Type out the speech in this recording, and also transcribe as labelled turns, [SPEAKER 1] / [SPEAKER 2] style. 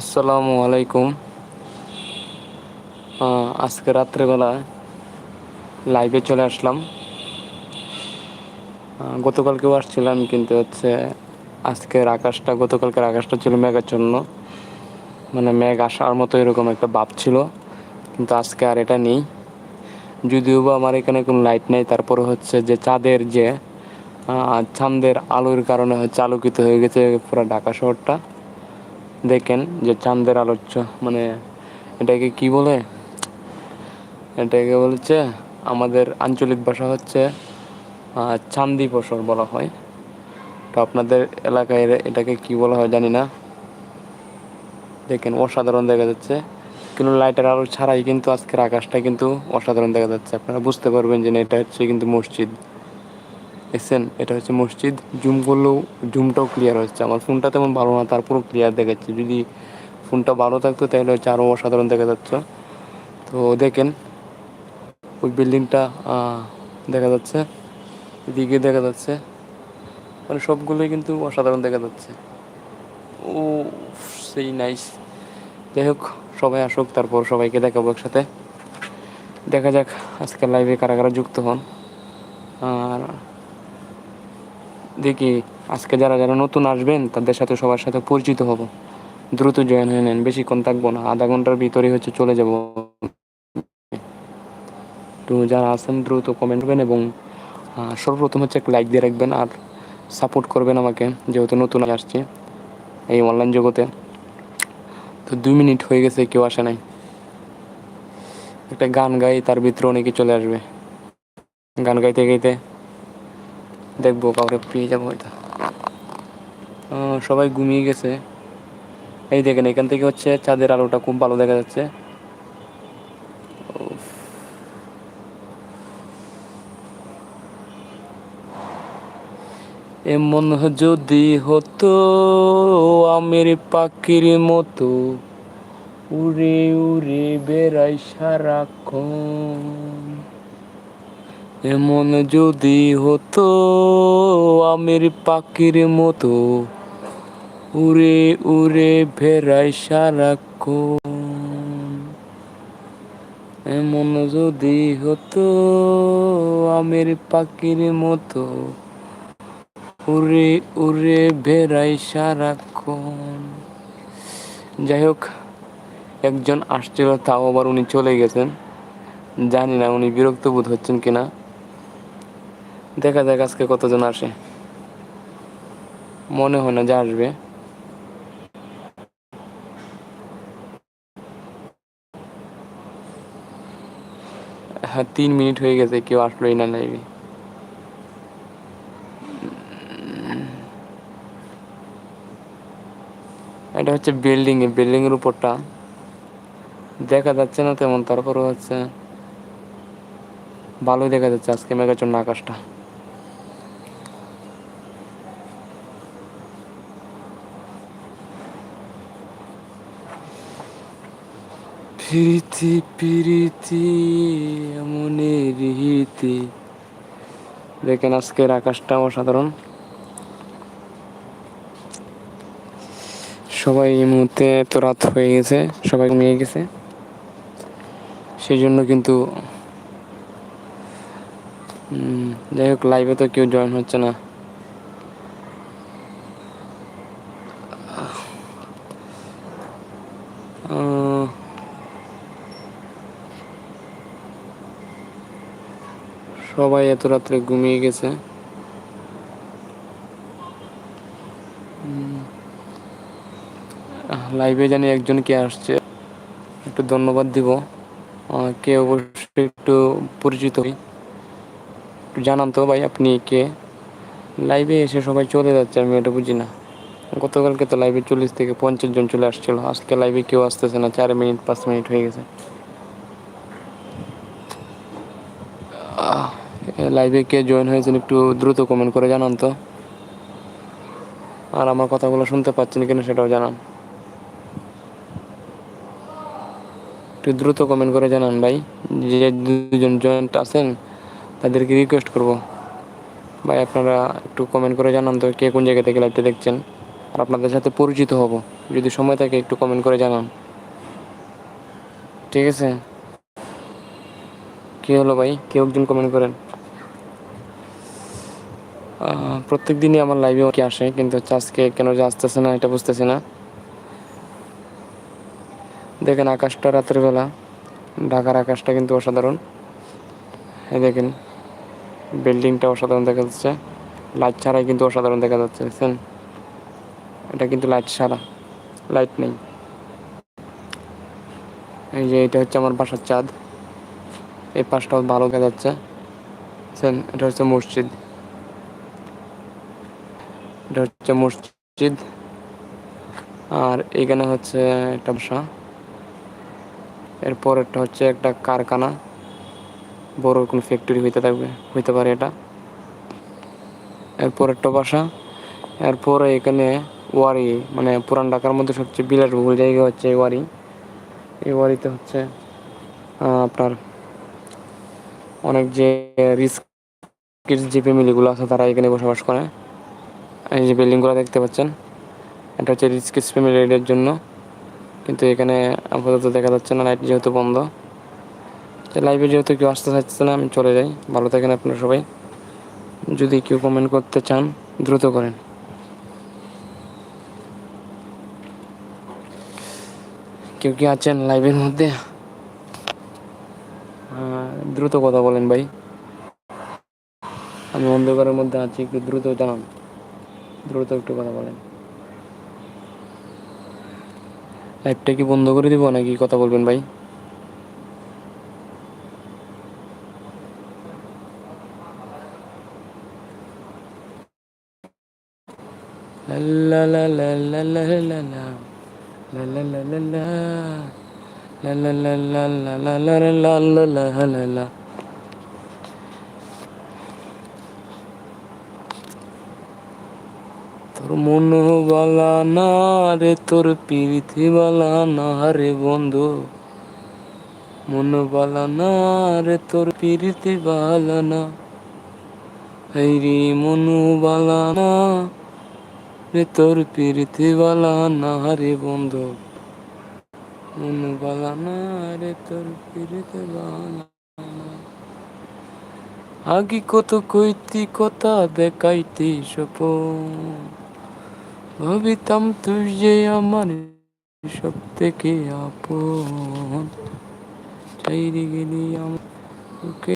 [SPEAKER 1] আসসালামু আলাইকুম। আজকে রাত্রেবেলা লাইভে চলে আসলাম। গতকালকেও আসছিলাম, কিন্তু হচ্ছে আজকের আকাশটা, গতকালকের আকাশটা ছিল মেঘাচ্ছন্ন। মানে মেঘ আসার মতো এরকম একটা ভাব ছিল, কিন্তু আজকে আর এটা নেই। যদিও বা আমার এখানে কোনো লাইট নেই তারপরে হচ্ছে যে চাঁদের যে চাঁদের আলোর কারণে হচ্ছে আলোকিত হয়ে গেছে পুরো ঢাকা শহরটা। দেখেন যে চাঁদের আলোচ্য মানে এটাকে কি বলে? এটাকে বলছে আমাদের আঞ্চলিক ভাষা হচ্ছে চান্দি ফসল বলা হয়। তো আপনাদের এলাকায় এটাকে কি বলা হয় জানি না। দেখেন অসাধারণ দেখা যাচ্ছে। কিন্তু লাইটের আলো ছাড়াই কিন্তু আজকের আকাশটা কিন্তু অসাধারণ দেখা যাচ্ছে। আপনারা বুঝতে পারবেন যে এটা হচ্ছে কিন্তু মসজিদ। দেখছেন? এটা হচ্ছে মসজিদ। জুম করলেও জুমটাও ক্লিয়ার হচ্ছে। আমার ফোনটা তেমন ভালো না তারপরও ক্লিয়ার দেখাচ্ছে। যদি ফোনটা ভালো থাকতো, তাহলে হচ্ছে আরও অসাধারণ দেখা যাচ্ছে। তো দেখেন, ওই বিল্ডিংটা দেখা যাচ্ছে। এদিকে দেখা যাচ্ছে। মানে সবগুলোই কিন্তু অসাধারণ দেখা যাচ্ছে। ও সেই নাইস যাই হোক, সবাই আসুক, তারপর সবাইকে দেখাবো একসাথে। দেখা যাক, আজকে লাইভে কারা কারা যুক্ত হন। আর দেখি আজকে যারা যারা নতুন আসবেন, তাদের সাথে সবার সাথে পরিচিত হব। দ্রুত জয়েন হয়ে নেন, বেশিক্ষণ থাকব না। আধা ঘণ্টার ভিতরেই হচ্ছে চলে যাব। তো যারা আছেন, দ্রুত কমেন্ট করবেন এবং সর্বপ্রথম হচ্ছে লাইক দিয়ে রাখবেন আর সাপোর্ট করবেন আমাকে, যেহেতু নতুন আসছে এই অনলাইন জগতে। তো দুই মিনিট হয়ে গেছে, কেউ আসে নাই। একটা গান গাই, তার ভিতরে অনেকে চলে আসবে। গান গাইতে গাইতে দেখব, কাউকে পেয়ে যাব হয়তো। সবাই ঘুমিয়ে গেছে। এই দেখেন, এখান থেকে হচ্ছে চাঁদের আলোটা খুব ভালো দেখা যাচ্ছে। এমন যদি হতো আমের পাখির মতো, উড়ে উড়ে বেড়াই সারাক্ষণ। এমন যদি হতো, আমের পাখির মতো উড়ে উড়ে বেড়াই সারাক্ষণ। এমন যদি হতো, আমের পাখির মতো উড়ে উড়ে বেড়াই সারাক্ষণ। যাই হোক, একজন আসছিল, তাও আবার উনি চলে গেছেন। জানি না উনি বিরক্ত বোধ হচ্ছেন কিনা। দেখা যাক আজকে কতজন আসে। মনে হয় না যে আসবে। হ্যাঁ তিন মিনিট হয়ে গেছে, কেউ আসলোই না লাইভে এটা হচ্ছে বিল্ডিং এ বিল্ডিং এর উপরটা। দেখা যাচ্ছে না তেমন তারপরে হচ্ছে ভালোই দেখা যাচ্ছে আজকে মেঘাচ্ছন্ন আকাশটা। প্রীতি প্রীতি, মনের রীতি দেখেন আজকের আকাশটা অসাধারণ সবাই এই মুহূর্তে তো রাত হয়ে গেছে, সবাই ঘুমিয়ে গেছে। সেই জন্য কিন্তু যাই হোক লাইভে তো কেউ জয়েন হচ্ছে না। সবাই এত রাত্রে ঘুমিয়ে গেছে। লাইভে জানি একজন কে আসছে। একটু ধন্যবাদ দিব। কে অবশ্যই একটু পরিচিত হই। জানান তো ভাই আপনি কে? লাইভে এসে সবাই চলে যাচ্ছে, আমি এটা বুঝি না। গতকালকে তো লাইভে চল্লিশ থেকে পঞ্চাশ জন চলে আসছিল। আজকে লাইভে কেউ আসতেছে না, চার মিনিট, পাঁচ মিনিট হয়ে গেছে। লাইভে কে জয়েন হয়েছেন একটু দ্রুত কমেন্ট করে জানান তো। আর আমার কথাগুলো শুনতে পাচ্ছেন কিনা সেটাও জানান। একটু দ্রুত কমেন্ট করে জানান ভাই, যে দুজন জয়েন্ট আছেন, তাদেরকে রিকোয়েস্ট করব। ভাই, আপনারা একটু কমেন্ট করে জানান তো কে কোন জায়গা থেকে লাইভটা দেখছেন। আর আপনাদের সাথে পরিচিত হব, যদি সময় থাকে একটু কমেন্ট করে জানান। ঠিক আছে? কি হলো ভাই? কেউ একজন কমেন্ট করেন? প্রত্যেক দিনই আমার লাইভে কি আসে, কিন্তু আজকে কেন যে আসতেছে না এটা বুঝতেছি না। দেখেন আকাশটা রাতের বেলা, ঢাকার আকাশটা কিন্তু অসাধারণ। এই দেখেন বিল্ডিংটা অসাধারণ দেখা যাচ্ছে লাইট ছাড়াই কিন্তু অসাধারণ দেখা যাচ্ছে, দেখছেন? এটা কিন্তু লাইট ছাড়া লাইট নেই। এই যে এটা হচ্ছে আমার বাসার চাঁদ, এই পাশটাও ভালো দেখা যাচ্ছে এটা হচ্ছে মসজিদ। এটা হচ্ছে মসজিদ। আর এখানে হচ্ছে একটা বাসা। এরপর একটা হচ্ছে একটা কারখানা। বড় কোনো ফ্যাক্টরি হইতে থাকবে, হইতে পারে এটা। এরপর একটা বাসা। এরপরে এখানে ওয়ারি মানে পুরান ঢাকার মধ্যে সবচেয়ে বিলাসবহুল জায়গা হচ্ছে ওয়ারি। এই ওয়ারিতে হচ্ছে আপনার অনেক যে রিস্ক যে ফ্যামিলিগুলো আছে তারা এখানে বসবাস করে। এই যে বিল্ডিংগুলো দেখতে পাচ্ছেন, এটা হচ্ছে রিস্কিস ফ্যামিলির জন্য। কিন্তু এখানে আপাতত দেখা যাচ্ছে না, লাইট যেহেতু বন্ধ। লাইভে যেহেতু কেউ আসতে চাচ্ছে না, আমি চলে যাই। ভালো থাকেন আপনারা সবাই। যদি কেউ কমেন্ট করতে চান, দ্রুত করেন। কেউ কি আছেন লাইভের মধ্যে? দ্রুত কথা বলেন ভাই। আমি অন্ধকারের মধ্যে আছি, একটু দ্রুত জানান। দ্রুত একটু কথা বলেন। লাইভটা কি বন্ধ করে দিব নাকি কথা বলবেন ভাই? La la la la la তোর মনবালা না রে, তোর পৃথিবালা না রে বন্ধু। মনবালা না রে, তোর পৃথিবালা না। হরি মনুবালা না রে, তোর পৃথিবালা না রে বন্ধু। মনবালা না রে, তোর পৃথিবালা আগে কত কইতি, কথা দেখাইতি সপন। ভাবিতাম তুই যে আমার সব থেকে আপন চাইরে গেলি আমার